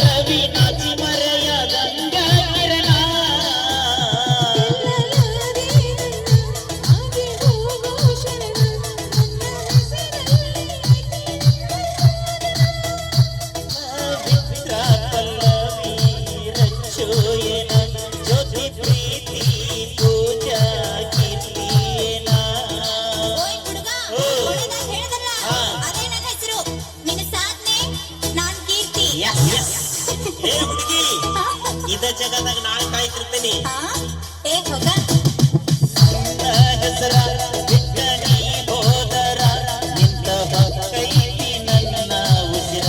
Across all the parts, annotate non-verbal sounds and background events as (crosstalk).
ரவி ಏ (laughs) ಹುಡುಗಿ ಇದ ಜಗದಾಗ ನಾಳೆ ಕಾಯ್ತಿರ್ತೀನಿ. ಏ ಹೋಗ ಹೆಸರ ಹೋದರ ನಿಂತ ಕೈತಿ ನನ್ನ ಉಸಿರ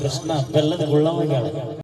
ಕೃಷ್ಣ ಬೆಲ್ಲದ ಗುಳ್ಳವಾಗಿ